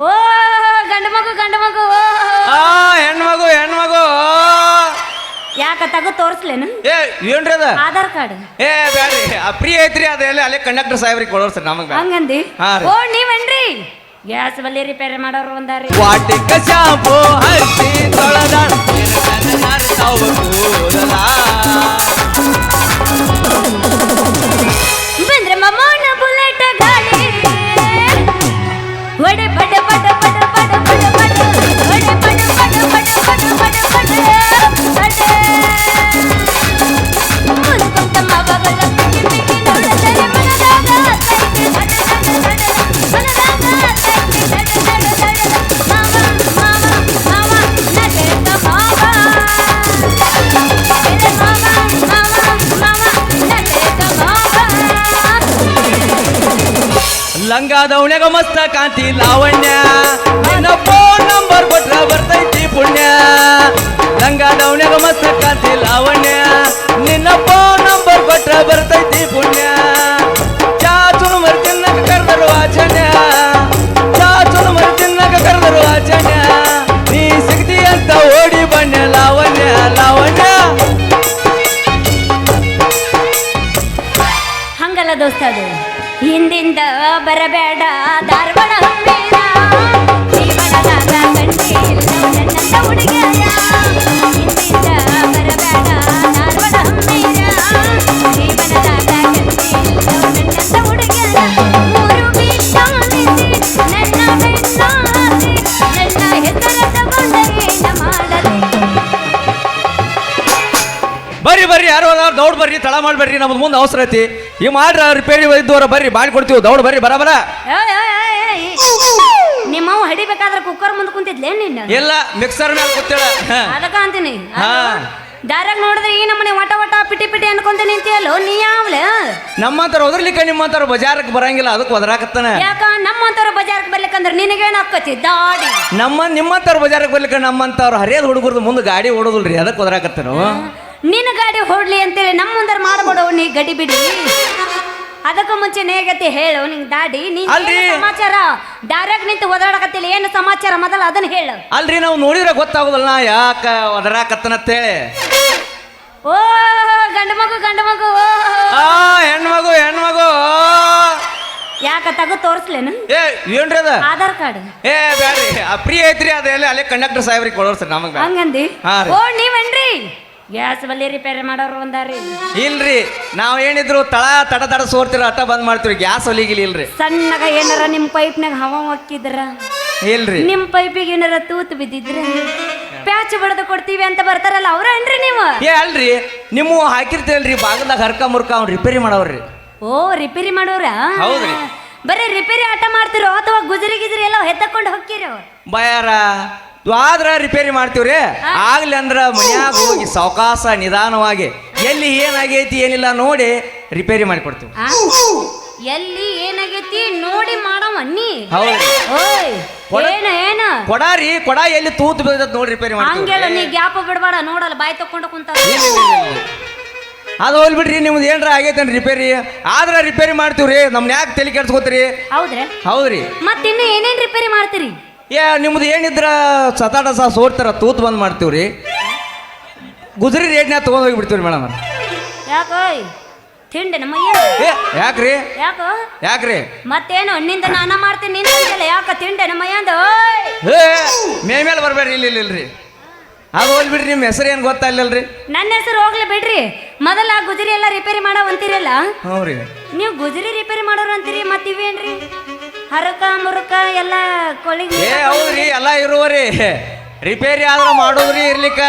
ಓ ಗಂಡ ಮಗು ಗಂಡ ಮಗು ಓ ಆ ಹೆಣ್ಮಗು ಹೆಣ್ಮಗು ಯಾಕ ತಗೋ ತೋರ್ಸ್ಲೇನು ಏ ಏನ್ರಿ ಅದ ಆಧಾರ್ ಕಾರ್ಡ್ ಏ ಬ್ಯಾಡ್ರಿ ಆ ಫ್ರೀ ಐತ್ರಿ ಅದೆಲ್ಲ ಅಲ್ಲೇ ಕಂಡಕ್ಟರ್ ಸಾಹೇಬ್ರಿಗೆ ಕೊಡೋರು ಸರ್ ನಮಗೆ ಹಂಗಂದಿ ಹಾ ರೀ. ಓ ನೀವೇನ್ರಿ ಗ್ಯಾಸ್ ಬಲ್ಲಿ ರಿಪೇರಿ ಮಾಡೋರು ಒಂದಾರಿ ವಾಟಿಕ ಶಾಂಪು ಹಚ್ಚಿ ತೊಳೆದ ಕೂದಲ ಲಂಗ ದೌಣ್ಯಾಗ ಮಸ್ತ ಕಾಂತಿ ಲಾವಣ್ಯ. ನಿನ್ನ ಫೋನ್ ನಂಬರ್ ಕೊಟ್ರ ಬರ್ತೈತಿ ಪುಣ್ಯ. ಲಂಗ ದೌಣ್ಯಾಗ ಮಸ್ತ ಕಾಂತಿ ಲಾವಣ್ಯ. ನಿನ್ನ ಫೋನ್ ನಂಬರ್ ಕೊಟ್ರ ಬರ್ತೈತಿ ಪುಣ್ಯ. ಚಾಚುನು ಮರ್ತಿನ್ನಕ ಕರೆದರು ಆಚನ್ಯ ಚಾಚುನು ಮರ್ತಿನ್ನಕ ಕರೆದರು ಆಚಣ್ಯ. ನೀ ಸಿಗ್ತಿ ಅಂತ ಓಡಿ ಬಣ್ಣ ಲಾವಣ್ಯ ಲಾವಣ್ಯ. ಹಂಗಲ್ಲ ದೋಸ್ತ ಅದು. ಹಿಂದಿಂದ ಬರಬೇಡ ಧಾರವಾಡ ಹಮ್ಮೇರ ಜೀವನದಾಗ ಕಂಡಿಲ್ಲ ನನ್ನಂತ ಹುಡುಗಿಯರ ಹಿಂದಿಂದ ಬರಬೇಡ ಧಾರವಾಡ ಹಮ್ಮೇರ ಜೀವನದಾಗ ಕಂಡಿಲ್ಲ ನನ್ನಂತ ಹುಡುಗಿಯರ ಮೂರು ಬೀಸಾಲಿಸಿ ನನ್ನ ಬೆನ್ನಾಸಿ ನನ್ನ ಹೆಸರ ತಗೊಂಡ ಏನ ಮಾಡಲಿ ಬರ್ರಿ ಬರ್ರಿ ಯಾರು ಅದಾರ ದೌಡ್ ಬರ್ರಿ ತಳ ಮಾಡಿ ಬರ್ರಿ ನಮ್ದು ಮುಂದೆ ಅವಸರ ಐತಿ ಈ ಮಾಡ್ರ ರಿಪೇರಿ ಇದ್ದವ್ರ ಬರ್ರಿ ಮಾಡಿ ಕೊಡ್ತೀವಿ ದೌಡ್ ಬರ್ರಿ ಬರಬರ ಬರ. ಏಯ್. ನಿಮ್ಮವ್ವ ಹಡಿಬೇಕಾದ್ರೆ ಕುಕ್ಕರ್ ಮುಂದೆ ಕುಂತಿದ್ಲೇ ನಿನ್ನ ಇಲ್ಲ ಮಿಕ್ಸರ್ ಮೇಲೆ ಕೂತೇಳ ಅದಕ್ಕ ಅಂತೀನಿ. ಹಾ. ದಾರಾಗ ನೋಡಿದ್ರೆ ಈ ನಮ್ಮನೆ ವಟ ವಟ ಪಿಟಿ ಪಿಟಿ ಅನ್ಕೊಂತ ನಿಂತಿಯಲ್ಲೋ ನೀ ಯಾವ್ಲೆ? ನಮ್ಮಂತರ ಒದರ್ಲಿಕ್ಕೆ ನಿಮ್ಮಂತರ ಬಜಾರಕ್ಕೆ ಬರಂಗಿಲ್ಲ ಅದಕ್ಕೆ ಒದರಾಕತ್ತಾನ. ಯಾಕ? ನಮ್ಮಂತವ್ರ ಬಜಾರ್ಗೆ ಬರ್ಲಿಕ್ಕಂದ್ರೆ ನಿನಗೇನು ಆಕತಿ? ದಾಡಿ. ನಮ್ಮ ನಿಮ್ಮಂತರ ಬಜಾರಕ್ಕೆ ಬರ್ಲಿಕ್ಕೆ ನಮ್ಮಂತವ್ರು ಹರಿಯದ ಹುಡುಗರ್ದು ಮುಂದೆ ಗಾಡಿ ಓಡೋದಿಲ್ರಿ ಅದಕ್ಕೆ ಒದರಾಕತ್ತಾನು. ನಿನ್ನ ಗಾಡಿ ಹೊಡ್ಲಿ ಅಂತೇಳಿ ನಮ್ಮ ಮುಂದರ ನೀ ಗಡಿ ಬಿಡಿ. ಅದಕ್ಕೂ ಮುಂಚೆ ನೇಗತಿ ಹೇಳು ನಿಂಗ್ ದಾಡಿ ನೀನ್ ಅಲ್ರಿ. ಏನು ಸಮಾಚಾರ? ಡೈರೆಕ್ಟ್ ನಿಂತು ಒದರಾಡಕತ್ತಿಲ್ಲ ಏನು ಸಮಾಚಾರ ಮೊದಲ ಅದನ್ನ ಹೇಳು. ಅಲ್ರಿ ನಾವು ನೋಡಿದ್ರೆ ಗೊತ್ತಾಗೋದಲ್ಲ ನಾ ಯಾಕ ಒದರಾಕತ್ತನತ್ತೇಳಿ ಓ ಗಂಡ ಮಗು ಗಂಡ ಮಗು ಓ ಆ ಹೆಣ್ಮಗು ಹೆಣ್ಮಗು ಯಾಕ ತಗೋ ತೋರಿಸ್ಲೇನು? ಏ ಏನ್ರಿ ಅದು? ಆಧಾರ್ ಕಾರ್ಡ್. ಏ ಬ್ಯಾಡ್ರಿ ಆ ಫ್ರೀ ಐತ್ರಿ ಅದೆಲ್ಲ ಅಲ್ಲೇ ಕಂಡಕ್ಟರ್ ಸಾಹೇಬ್ರಿಗೆ ಕೊಡೋರ್ ಸರ್ ನಮಗೆ ಹಂಗಂದಿ? ಹಾ ರೀ. ಓ ನೀವೇನ್ರಿ? ಗ್ಯಾಸ್ ಬಲ್ಲಿ ರಿಪೇರಿ ಮಾಡೋರು ಒಂದಾರಿ ಇಲ್ರಿ ನಾವ್ ಏನಿದ್ರು ತಳ ತಡ ತಡ ಸೋರ್ತಿರ ಅಟ ಬಂದ್ ಮಾಡ್ತೀವಿ ಗ್ಯಾಸ್ ಹೊಲಿಗಿಲ್ಲ ಇಲ್ರಿ. ಸಣ್ಣಗ ಏನಾರ ನಿಮ್ ಪೈಪ್ನಾಗ ಹವ ಹಾಕಿದ್ರ ಇಲ್ರಿ. ನಿಮ್ ಪೈಪಿಗೆ ಏನಾರ ತೂತು ಬಿದ್ದಿದ್ರ? ಪ್ಯಾಚ್ ಬಡದು ಕೊಡ್ತೀವಿ ಅಂತ ಬರ್ತಾರಲ್ಲ ಅವ್ರೇನ್ರಿ ನೀವು? ಏ ಅಲ್ರಿ ನಿಮ್ಮ ಹಾಕಿರ್ತೇಲ್ರಿ ಬಾಗಲ್ದಾಗ ಹರ್ಕ ಮುರ್ಕ ಅವ್ನು ರಿಪೇರಿ ಮಾಡವ್ರಿ. ಓ ರಿಪೇರಿ ಮಾಡೋರ? ಹೌದ್ರಿ. ಬರೀ ರಿಪೇರಿ ಆಟ ಮಾಡ್ತಿರೋ ಅಥವಾ ಗುಜರಿ ಗಿಜರಿ ಎಲ್ಲ ಹೆತ್ತಕೊಂಡು ಹೋಗ್ತಿರೋ? ಬಯಾರ ಆದ್ರ ರಿಪೇರಿ ಮಾಡ್ತೀವ್ರಿ? ಆಗ್ಲಿ ಅಂದ್ರ ಮನ್ಯಾಗ ಹೋಗಿ ಸಾವಕಾಶ ನಿಧಾನವಾಗಿ. ಎಲ್ಲಿ ಏನಾಗೈತಿ ಏನಿಲ್ಲ ನೋಡಿ ರಿಪೇರಿ ಮಾಡಿ ಕೊಡ್ತೀವಿ ಆ? ಎಲ್ಲಿ ಏನಾಗೈತಿ ನೋಡಿ ಮಾಡವ ನೀ. ಹೌದ್ರಿ. ಓಯ್ ಕೊಡ- ಏನ ಏನ? ಕೊಡಾರಿ ಕೊಡ ಎಲ್ಲಿ ತೂತು ಬೀಳ್ತದ ನೋಡಿ ರಿಪೇರಿ ಹಂಗೆಲ್ಲ ನೀ ಗ್ಯಾಪ ಬಿಡಬೇಡ ನೋಡಲ್ಲ ಬಾಯ್ ತಕೊಂಡು ಕುಂತ ಅದು ಹೋಗ್ಬಿಡ್ರಿ ನಿಮ್ದು ಏನ್ರ ಆಗೈತೆ ರಿಪೇರಿ ಆದ್ರ ರಿಪೇರಿ ಮಾಡ್ತೀವ್ರಿ ನಮ್ನ ಯಾಕೆ ತಲೆ ಕೆಡ್ಸ್ಕೊತೀರಿ. ಹೌದ್ರಿ. ಹೌದ್ರಿ. ಮತ್ತಿನ್ನು ಏನೇನ್ ರಿಪೇರಿ ಮಾಡ್ತೀರಿ? ಏ ನಿಮ್ದು ಏನಿದ್ರ ಸತಾಟ ಸಹ ಸೋರ್ತಾರ ತೂತ್ ಬಂದ್ ಮಾಡ್ತೀವ್ರಿ? ಗುಜರಿ ರೇಟ್ನ ತೊಗೊಂಡ್ ಹೋಗಿಬಿಡ್ತೀವ್ರಿ ಮೇಡಮ್ ಯಾಕೋಯ್ ತಿಂಡಿ ನಮ್ಮ ಏ ಯಾಕ್ರಿ? ಯಾಕೋ? ಯಾಕ್ರಿ? ಮತ್ತೇನು? ನಿಂದ ನಾನ ಮಾಡ್ತೀನಿ ನಿಂದ ಯಾಕ ತಿಂಡೆ ನಮ್ಮ ಓಯ್! ಏ ಮೇ ಮೇಲೆ ಬರ್ಬೇಡ್ರಿ ಇಲ್ಲ ಇಲ್ಲ ಇಲ್ರಿ. ಅದು ಹೋಲ್ ಬಿಡ್ರಿ ನಿಮ್ಮ ಹೆಸರು ಏನು ಗೊತ್ತಾಗ್ಲಿಲ್ರಿ ನನ್ನ ಹೆಸರು ಹೋಗ್ಲಿ ಬಿಡ್ರಿ. ಮೊದಲ ಗುಜರಿ ಎಲ್ಲ ರಿಪೇರಿ ಮಾಡೋ ಅಂತೀರಲ್ಲ? ಹ್ಞೂ ರೀ ನೀವು ಗುಜರಿ ರಿಪೇರಿ ಮಾಡೋರು ಅಂತೀರಿ ಮತ್ತೆ ಇವೇನ್ರಿ? ಹರಕ ಮುರುಕ ಎಲ್ಲ ಕೊಳಿಗೆ ಏ ಹೌದ್ರಿ ಎಲ್ಲ ಇರುವರಿ. ರಿಪೇರಿ ಆದ್ರ ಮಾಡೋದ್ರಿ ಇರ್ಲಿಕ್ಕ.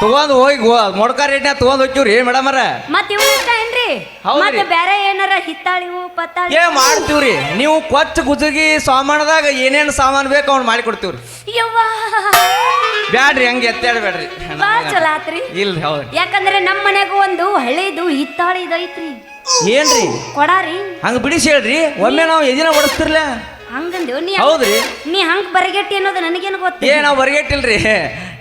ತಗೊಂಡ್ ಹೋಗಿ ಮೊಡ್ಕ ರೇಟ್ನ ತಗೊಂಡ್ ಹೋಗ್ತೀವ್ರಿ ಮೇಡಮರ ಮತ್ ಇವು ಏನ್ರಿ? ಹೌದ್ರಿ. ಮತ್ತೆ ಬೇರೆ ಏನಾರ ಹಿತ್ತಾಳಿವು ಪತ್ತಾಳಿ ಏ ಮಾಡ್ತೀವ್ರಿ. ನೀವು ಕೊಚ್ಚ ಗುಜಗಿ ಸಾಮಾನದಾಗ ಏನೇನು ಸಾಮಾನು ಬೇಕು ಅವ್ನು ಮಾಡಿ ಕೊಡ್ತೀವ್ರಿ. ಯವ್ವಾ. ಬ್ಯಾಡ್ರಿ ಹಂಗೆ ಎತ್ತಾಡ್ಬೇಡ್ರಿ ಚಲೋ ಆತ್ರಿ. ಇಲ್ರಿ ಹೌದ್ರಿ. ಯಾಕಂದ್ರೆ ನಮ್ಮ ಮನೆಗೂ ಒಂದು ಹಳೇದು ಹಿತ್ತಾಳಿ ಇದೈತ್ರಿ ಏನ್ರಿ? ಕೊಡಾರಿ. ಹಂಗ ಬಿಡಿಸಿ ಹೇಳ್ರಿ ಒಮ್ಮೆ ನಾವು ಎದಿನ ಹೊಡಸ್ತಿರ್ಲ ಹಂಗಂದೇವ್ ನೀ ಹೌದ್ರಿ. ನೀ ಹಂಗ್ ಬರಗೆಟ್ಟಿ ಅನ್ನೋದು ನನಗೇನು ಗೊತ್ತ? ಏ ನಾವು ಬರಗೆಟ್ಟಿಲ್ರಿ.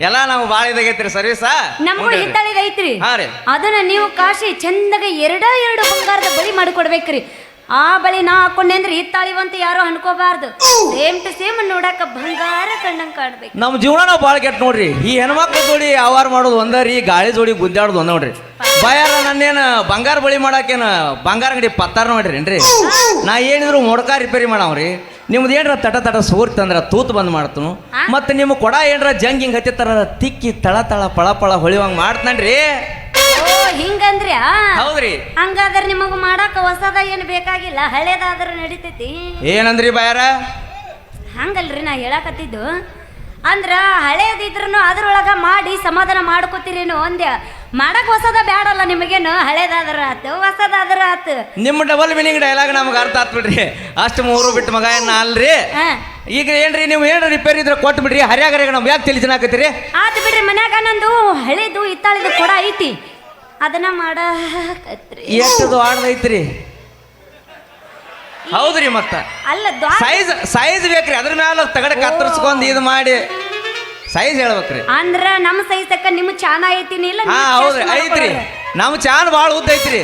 ಎಲ್ಲ ನಾವು ಭಾಳ ಇದಾಗೈತ್ರಿ ಸರ್ವಿಸ ನಮಗೂ ಹಿತ್ತಾಳಿದ ಐತ್ರಿ ಹಾ ರೀ. ಅದನ್ನ ನೀವು ಕಾಶಿ ಚಂದಾಗ ಎರಡ ಎರಡು ಬಂಗಾರದ ಬಳಿ ಮಾಡಿಕೊಡ್ಬೇಕ್ರಿ. ಆ ಬಳಿ ನಾ ಹಾಕೊಂಡೆ ಅಂದ್ರೆ ತಾಳಿವಂತ ಯಾರು ಅನ್ಕೋಬಾರ್ದು. ಸೇಮ್ ಟು ಸೇಮ್ ನೋಡಾಕ ಬಂಗಾರ ಕಣ್ಣಂಗ್ ಕಾಣ್ಬೇಕು. ನಮ್ಮ ಜೀವನ ನಾವು ಭಾಳ ಕೆಟ್ಟ ನೋಡ್ರಿ. ಈ ಹೆಣ್ಮಕ್ಳು ಜೋಡಿ ವ್ಯವಹಾರ ಮಾಡೋದು ಒಂದ ರೀ ಗಾಳಿ ಜೋಡಿ ಗುದ್ದಾಡೋದು ಒಂದ ನೋಡ್ರಿ. ಬಯಾರ ನನ್ನೇನು ಬಂಗಾರ ಬಳಿ ಮಾಡಾಕೇನು ಬಂಗಾರ ಅಂಗಡಿ ಪತ್ತಾರ ನೋಡ್ರಿ ನಾ ಏನಿದ್ರು ಮೊಡಕ ರಿಪೇರಿ ಮಾಡವ್ರಿ. ನಿಮ್ದು ಏನರ ತಟ ತಟ ಸೋರ್ತಿ ಅಂದ್ರ ತೂತ್ ಬಂದ್ ಮಾಡ್ತನು. ಮತ್ತೆ ನಿಮ್ಮ ಕೊಡ ಏನರ ಜಂಗ್ ಹಿಂಗ್ ಹತ್ತಿತ್ತಾರ ತಿಕ್ಕಿ ತಳ ತಳ ಪಳ ಪಳ ಹೊಳಿವಂಗ್ ಮಾಡ್ತಾನ್ರಿ ಓ ಹಿಂಗಂದ್ರ್ಯಾ ಹೌದ್ರಿ. ಹಂಗಾದ್ರೆ ನಿಮಗ ಮಾಡಾಕ ಹೊಸದ ಏನು ಬೇಕಾಗಿಲ್ಲ ಹಳೇದಾದ್ರೆ ನಡಿತೈತಿ. ಏನಂದ್ರಿ ಬಾಯಾರ? ಹಂಗಲ್ರಿ ನಾ ಹೇಳಕತ್ತಿದ್ದು. ಅಂದ್ರ ಹಳೇದಿದ್ರು ಅದ್ರೊಳಗ ಮಾಡಿ ಸಮಾಧಾನ ಮಾಡ್ಕೋತೀರೇನು ಒಂದೇ ಮಾಡಕ್ ಹೊಸದ ಬ್ಯಾಡಲ್ಲ ನಿಮಗೇನು? ಹಳೇದಾದ್ರ ಆತು ಹೊಸದಾದ್ರ ಆತು. ನಿಮ್ಮ ಡಬಲ್ ಮೀನಿಂಗ್ ಡೈಲಾಗ್ ನಮ್ಗೆ ಅರ್ಥ ಆತ್ ಬಿಡ್ರಿ. ಅಷ್ಟು ಮೂರು ಬಿಟ್ಟು ಮಗ ಏನ ಅಲ್ರಿ? ಈಗ ಏನ್ರಿ ನೀವು ಏನ್ ರಿಪೇರಿ ಇದ್ರೆ ಕೊಟ್ಟು ಬಿಡ್ರಿ. ಹರ್ಯಾಗರ್ಯಾಗ ನಮ್ಗೆ ಯಾಕೆ ಆತು ಬಿಡ್ರಿ ಮನ್ಯಾಗ ನಂದು ಹಳೇದು ಇತ್ತಾಳಿದು ಕೂಡ ಐತಿ. ಅದನ್ನ ಮಾಡಕತ್ರಿ. ಎಷ್ಟದು ಆಡ್ದೈತ್ರಿ ಹೌದ್ರಿ ಮತ್ತ? ಅಲ್ಲ ದ್ವಾ ಸೈಜ್ ಸೈಜ್ ಬೇಕ್ರಿ ಅದ್ರ ಮ್ಯಾಲ ತಗಡ ಕತ್ತರಿಸ್ಕೊಂಡ್ ಇದು ಮಾಡಿ. ಸೈಜ್ ಹೇಳ್ಬೇಕ್ರಿ. ಅಂದ್ರ ನಮ್ಮ ಸೈಜ್ ತಕ್ಕ ನಿಮ್ ಚಾನ ಐತಿನಿ ಇಲ್ಲ ಹಾ ಹೌದ್ರಿ ಐತ್ರಿ. ನಮ್ ಚಾನ್ ಬಾಳ ಉದ್ದ ಐತ್ರಿ.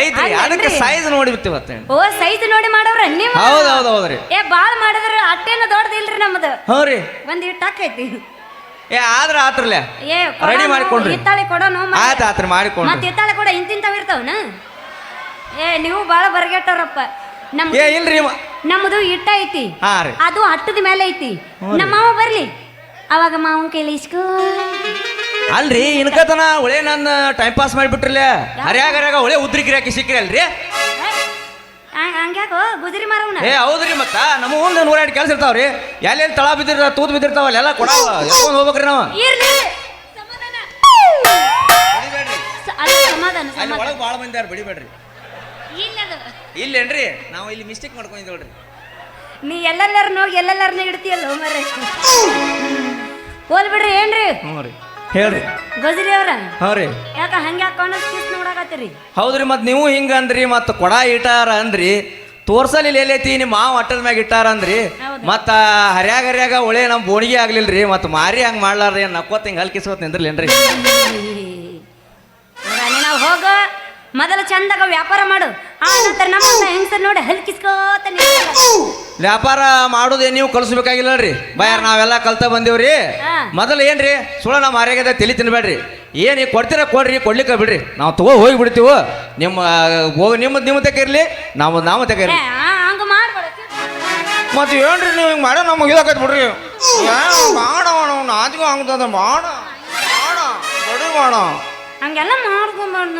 ಐತ್ರಿ? ಅದಕ್ಕೆ ಸೈಜ್ ನೋಡಿಬಿಡ್ತೀವಿ ಮತ್ತೆ. ಓ ಸೈಜ್ ನೋಡಿ ಮಾಡವ್ರ ನೀವು? ಹೌದ್ ಹೌದ್ ಹೌದ್ರಿ. ಏ ಬಾಳ್ ಮಾಡಿದ್ರ ಅಟ್ಟೇನ ದೊಡ್ಡದಿಲ್ರಿ ನಮ್ದು. ಹ್ಞೂ ರೀ ಒಂದ್ ಇಟ್ಟು ಹಾಕೈತಿ. ಏ ಆದ್ರ ಆತ್ರಲ್ಲ ಏ ರೆಡಿ ಮಾಡ್ಕೊಂಡ್ರಿ. ಇತ್ತಾಳೆ ಕೊಡೋನು ಆಯ್ತು ಆತ್ರ ಮಾಡಿಕೊಂಡು ಮತ್ತೆ ಇತ್ತಾಳೆ ಕೊಡ ಇಂತಿಂತಾವ್ ಇರ್ತಾವನ? ಏ ನೀವು ಬಾಳ ಬರ್ಗೆಟ್ಟವ್ರಪ್ಪ. ನಮ್ ಏ ಇಲ್ರಿ ನಮ್ದು ಇಟ್ಟ ಐತಿ. ಹಾ ರೀ. ಅದು ಹಟ್ಟದ ಮೇಲೆ ಐತಿ. ನಮ್ಮ ಮಾವ ಬರ್ಲಿ. ಅವಾಗ ಮಾವನ್ ಕೈಲಿ ಇಸ್ಕೋ. ಅಲ್ರಿ ಇನ್ಕತನ ಒಳ್ಳೆ ನನ್ನ ಟೈಮ್ ಪಾಸ್ ಮಾಡಿಬಿಟ್ರಲ್ಲ. ಹರ್ಯಾಗ ಹರ್ಯಾಗ ಒಳ್ಳೆ ಉದ್ರಿ ಗಿರಾಕಿ ಸಿಕ್ಕ್ರಿ ಅಲ್ರಿ ಹಂಗ್ಯಾಕೋ ಗುಜರಿ ಮಾರವ್ನ? ಏ ಹೌದ್ರಿ ಮತ್ತ. ನಮ್ಮ ಒಂದು ನೂರೆರಡು ಕೆಲಸ ಇರ್ತಾವ್ರಿ. ಎಲ್ಲೆಲ್ಲಿ ತಳ ಬಿದ್ದಿರ ತೂತ್ ಬಿದ್ದಿರ್ತಾವಲ್ಲ ಎಲ್ಲ ಕೊಡ ಎತ್ಕೊಂಡ್ ಹೋಗ್ಬೇಕ್ರಿ ನಾವು. ಇರ್ಲಿ. ಸಮಾಧಾನ. ಸ- ಅಲ್ಲ ಸಮಾಧಾನ ಅಲ್ಲಿ ಸಮಾಧಾನ. ಒಳಗೆ ಭಾಳ ಮಂದಿ ಯಾರು ಬಿಡಿಬೇಡ್ರಿ. ಇಲ್ಲದು. ಇಲ್ಲೇನ್ರಿ ನಾವು ಇಲ್ಲಿ ಮಿಸ್ಟೇಕ್ ಮಾಡ್ಕೊಂಡಿದ್ದೀವಿ ನೋಡ್ರಿ ನೀ ಎಲ್ಲೆಲ್ಲಾರು ಹೋಗಿ ಎಲ್ಲೆಲ್ಲಾರನ್ನ ಇಡ್ತೀಯಲ್ಲ ಮರ ಹೋಲ್ ಬಿಡ್ರಿ ಏನ್ರಿ? ಹ್ಞೂ ರೀ. ಹೇಳ್ರಿ. ಗಜರಿ ಅವ್ರ? ಹ್ಞೂ ರೀ. ಯಾಕ ಹಂಗ್ಯಾಕ ಹಾಕೊಂಡು ಕಿಸ್ ನೋಡಾಕತ್ತೀರಿ ಹೌದ್ರಿ ಮತ್ತೆ ನೀವು ಹಿಂಗ ಅಂದ್ರಿ ಮತ್ತೆ ಕೊಡ ಇಟ್ಟಾರ ಅಂದ್ರಿ. ತೋರ್ಸಲಿ ಎಲ್ಲೈತಿ ನಿಮ್ಮ ಮಾವ ಅಟ್ಟದ ಮ್ಯಾಗ ಇಟ್ಟಾರ ಅಂದ್ರಿ. ಮತ್ತ ಹರ್ಯಾಗ ಹರ್ಯಾಗ ಒಳ್ಳೆ ನಮ್ಮ ಬೋಣಿಗೆ ಆಗ್ಲಿಲ್ರಿ ಮತ್ತೆ ಮಾರಿ ಹಂಗ ಮಾಡ್ಲಾರ್ರಿ ನಕ್ಕೋತ್ ಹಿಂಗ ಹಲ್ಕಿಸ್ಕೋತ್ ನಿಂದ್ರಲೇನ್ರಿ ನಾವು ಹೋಗ. ಮೊದಲ ಚಂದಾಗ ವ್ಯಾಪಾರ ಮಾಡು. ಆ ನಂತರ ನಮ್ಮ ಹೆಂಗಸರ್ ನೋಡಿ ಹಲ್ಕಿಸ್ಕೋತ ನಿಂತ್ಕೊಳ್ಳ. ವ್ಯಾಪಾರ ಮಾಡೋದೇ ನೀವು ಕಲಿಸ್ಬೇಕಾಗಿಲ್ಲರಿ ಬಯಾರ ನಾವೆಲ್ಲ ಕಲ್ತ ಬಂದೀವ್ರಿ. ರೀ ಮೊದಲು ಏನ್ರಿ? ಸುಳ ನಮ್ಮ ಮಾರ್ಯಾಗದ ತಲೆ ತಿನ್ಬೇಡ್ರಿ. ಏನ್ ಕೊಡ್ತೀರ ಕೊಡ್ರಿ ಕೊಡ್ಲಿಕ್ಕೆ ಬಿಡ್ರಿ. ನಾವು ತಗೋ ಹೋಗಿ ಬಿಡ್ತೀವಿ ನಿಮ್ಮ ಹೋಗಿ ನಿಮ್ಮ ನಿಮ್ಮ ಇರ್ಲಿ ನಾವು ನಾವು ಮಾಡ್ಬೇಡ. ಮತ್ತೆ ಏನ್ರಿ ನೀವು ಹಿಂಗೆ ಮಾಡೋ ನಮಗೆ ಇದಾಕತ್ ಬಿಡ್ರಿ. ಮಾಡ ನಾಚಿಗೂ ಆಗ್ತದ ಮಾಡ ಮಾಡ ಬಡಿ ಮಾಡ ಹಂಗೆಲ್ಲ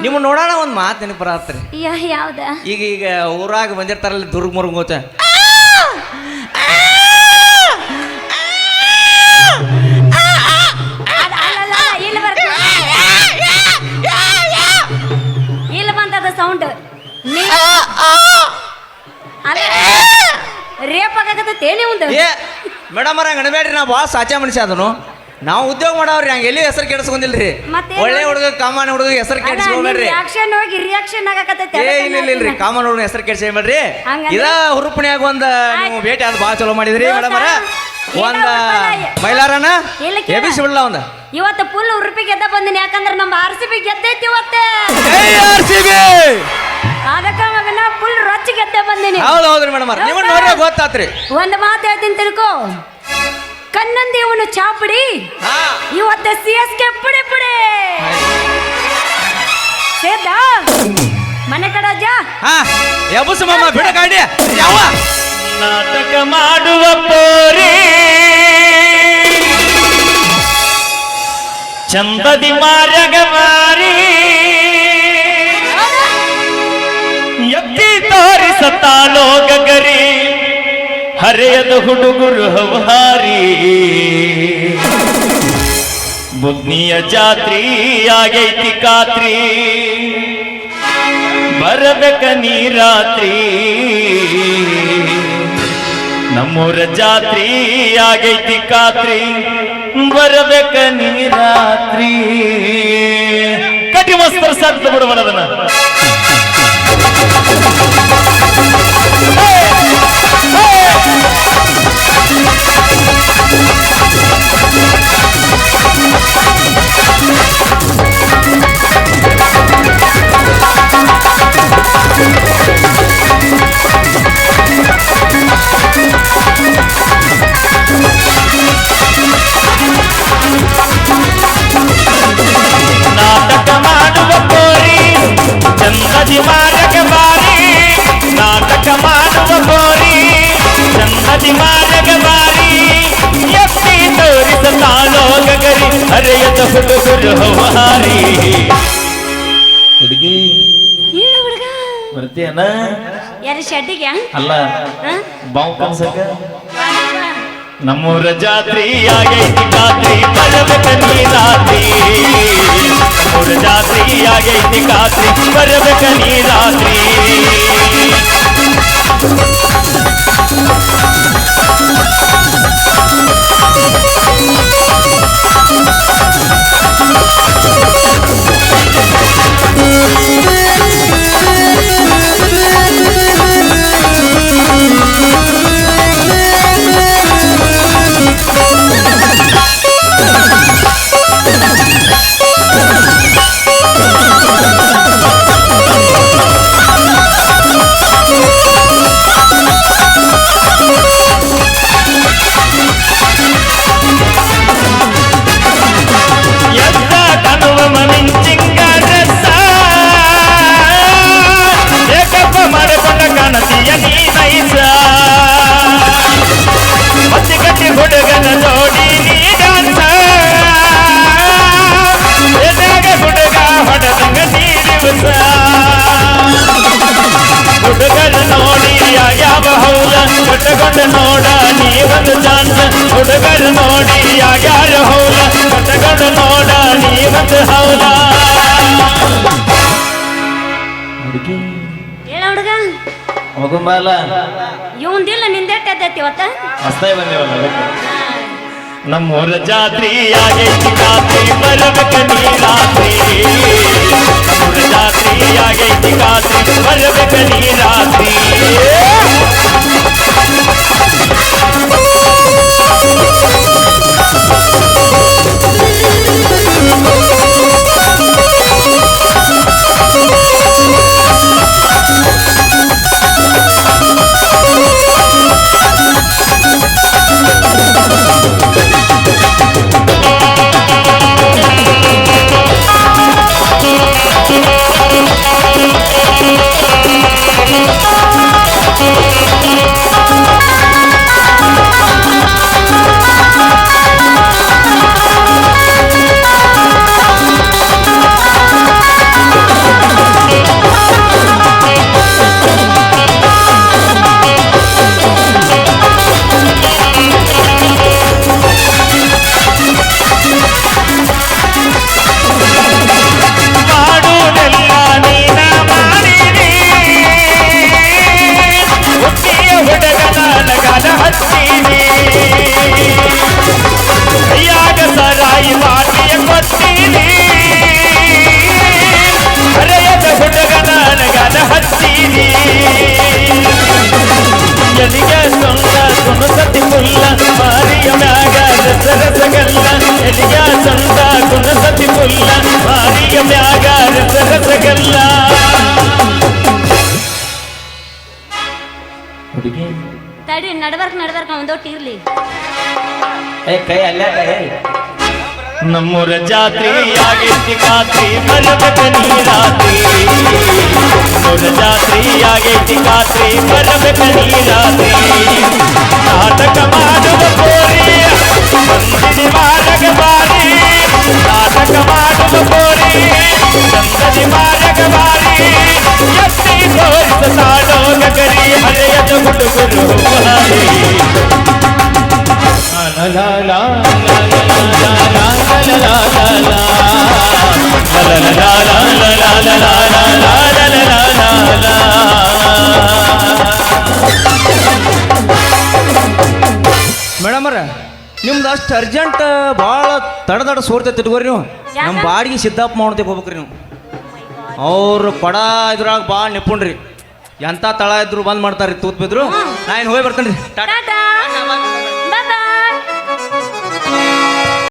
ನಿಮ್ಮ ನೋಡೋಣ ಒಂದು ಮಾತು ನೆನಪು ಬರತ್ರಿ ಯಾವ್ದ? ಈಗ ಈಗ ಊರಾಗ ಬಂದಿರ್ತಾರಲ್ಲ ದುರ್ಗ ಮುರುಗೋತ ಇಲ್ಲಿ ಬಂತದ ಸೌಂಡ್ ರೇಪ್ ಆಗದ ಒಂದು ಏ ಮೇಡಮ್ ಅವ್ರ ಗಣಬೇಡ್ರಿ ನಾವು ಭಾಳ ಸಾಚಾ ಮನುಷ್ಯ ಅದನು. ನಾವು ಉದ್ಯೋಗ ಮಾಡವ್ರಿ ಹಂಗೆ ಎಲ್ಲಿ ಹೆಸರು ಕೆಡಿಸ್ಕೊಂಡಿಲ್ರಿ ಮತ್ತೇನು? ಒಳ್ಳೆ ಹುಡುಗ ಕಾಮನ್ ಹುಡುಗ ಹೆಸರು ಕೆಡಿಸ್ಕೊಬೇಡ್ರಿ ರಿಯಾಕ್ಷನ್ ಹೋಗಿ ರಿಯಾಕ್ಷನ್ ಆಗಕತ್ತೈತೆ ಏ ಇಲ್ಲ ಇಲ್ಲ ಇಲ್ರಿ ಕಾಮನ್ ಹುಡುಗ ಹೆಸರು ಕೆಡಿಸ್ಕೊಬೇಡ್ರಿ. ಹಂಗಂದ್ರೆ? ಇದ ಹುರುಪಣಿಯಾಗ ಒಂದ್ ನೀವು ಭೇಟಿ ಅದು ಭಾಳ ಚಲೋ ಮಾಡಿದ್ರಿ ದೋಸ್ತ, ಮೇಡಮ್ ಅವ್ರ ಒಂದ ಹುರುಪಲ್ಲ. ಮೈಲಾರನ ಇಲ್ಲ ಕೇಳ. ಒಂದ? ಇವತ್ತು ಫುಲ್ ಉರುಪಿ ಗೆದ್ದ ಬಂದಿನಿ ಯಾಕಂದ್ರೆ ನಮ್ಮ ಆರ್ ಸಿ ಬಿ ಗೆದ್ದೈತಿ ಇವತ್ತು. ಅದಕ್ಕ ಮಗನ ಫುಲ್ ರೊಚ್ಚ ಗೆದ್ದೆ ಬಂದಿನಿ. ಹೌದು ಹೌದ್ರಿ ಮೇಡಮ್ ನೀವು ನೋಡ್ರಿ ಗೊತ್ತಾತ್ರಿ. ಒಂದ್ ಮಾತು ಹೇಳ್ತೀನಿ ತಿಳ್ಕೊ. ಕನ್ನಂದಿ ಚಾಪುಡಿ? ಇವತ್ತು ಸಿ ಎಸ್ ಕೆ ಪುಡಿ ಪುಡಿ. ಸೇದ ಮನೆ ಕಡೆ ಅಜ್ಜ ಹಾ ಎಬಸು ಮಾಮ ಬಿಡ ಗಾಡಿ. ಯಾವ? ನಾಟಕ ಮಾಡುವ ಪೋರಿ. ಚಂದದಿ ಮಾರಗವಾರಿ ಮಾರಿ. ಎತ್ತಿ ತೋರಿಸತಾಳೋ ಗಗರಿ ಹರೆಯದ ಹುಡುಗರು ಹವಾರಿ ಬುದ್ನಿಯ ಜಾತ್ರಿ ಆಗೈತಿ ಕಾತ್ರಿ. ಬರಬೇಕ ನೀ ರಾತ್ರಿ ನಮ್ಮೂರ ಜಾತ್ರಿ ಆಗೈತಿ ಕಾತ್ರಿ. ಬರಬೇಕ ನೀ ರಾತ್ರಿ ಕಟಿ ಮಸ್ತರ ಸದ್ದು ಹುಡುಗರು ಹವಾರಿ ಹುಡುಗಿ. ಏನು ಹುಡುಗ? ಬರ್ತೀಯನ? ಯಾರು ಶೆಡ್ಡಿಗೆ ಅಲ್ಲ? ಬಾವು ಕನ್ಸಕ. ನಮ್ಮೂರ ಜಾತ್ರಿ ಆಗೈತಿ ಖಾತ್ರಿ ಬರಬೇಕ ನೀ ರಾತ್ರಿ ನಮ್ಮೂರ ಜಾತ್ರಿ ಆಗೈತಿ ಖಾತ್ರಿ ಬರಬೇಕ ಮಗುಂಬಾಲ ಇವಂದಿಲ್ಲ ನಿಂದೆಟ್ಟೈತಿ ಇವತ್ತ? ಬಂದೇವಲ್ಲ ನಮ್ಮೂರ ಜಾತ್ರಿ ಆಗೈತಿ ಖಾತ್ರಿ ಬರಬೇಕ ನೀ ರಾತ್ರಿ ನಮ್ಮೂರ ಜಾತ್ರಿ ಆಗೈತಿ ಖಾತ್ರಿ ಬರಬೇಕ ನೀ ರಾತ್ರಿ ರಸರಸಗಲ್ಲ ಎಲಿಗೆ ಸೊಂದ ಕುಣಸತಿ ಮುಲ್ಲ ಮಾರಿಯ ಮ್ಯಾಗ ರಸರಸಗಲ್ಲ ಹುಡುಗಿ? ತಡಿ ನಡ್ಬರ್ಕ್ ನಡ್ಬರ್ಕ್ ಒಂದೊಟ್ಟು ಇರ್ಲಿ. ಏ ಕೈ ಅಲ್ಲೇ ಕೈ. ನಮ್ಮೂರ ಜಾತ್ರೆ ಆಗೈತಿ ಖಾತ್ರಿ ಬರಬೇಕ ನೀ ರಾತ್ರಿ ನಮ್ಮೂರ ಜಾತ್ರೆ ಆಗೈತಿ ಖಾತ್ರಿ ಬರಬೇಕ ನೀ ರಾತ್ರಿ ನಾಟಕ ಮಾಡುವ ಮಾರಕ ಮಾಡುವ ಕೋರಿ ಚಂದದಿ ಮಾರಕ ಬಾರಿ ಎತ್ತಿ ತೋರಿಸ ಸಾಡೋಗ ಕರಿ ಹರೆಯದ ಗುಡುಗುರು ಹಾರಿ ಲಾಲ. ಅಷ್ಟು ಅರ್ಜೆಂಟ್ ಭಾಳ ತಡ ತಡ ಸೋರ್ತೈತಿ ಇಟ್ಕೋರಿ ನೀವು. ನಮ್ಮ ಬಾಡಿಗೆ ಸಿದ್ದಪ್ಪ ಮಾಡ್ತೇವೆ ಹೋಗ್ಬೇಕ್ರಿ ನೀವು. ಅವ್ರು ಪಡ ಇದ್ರಾಗ ಭಾಳ ನಿಪುಣ್ರಿ. ಎಂಥ ತಳ ಇದ್ರು ಬಂದ್ ಮಾಡ್ತಾರ್ರಿ ತೂತ್ ಬಿದ್ರು. ನಾ ಏನು ಹೋಗಿ ಬರ್ತೇನೆ ರೀ. ಟಾಟಾ.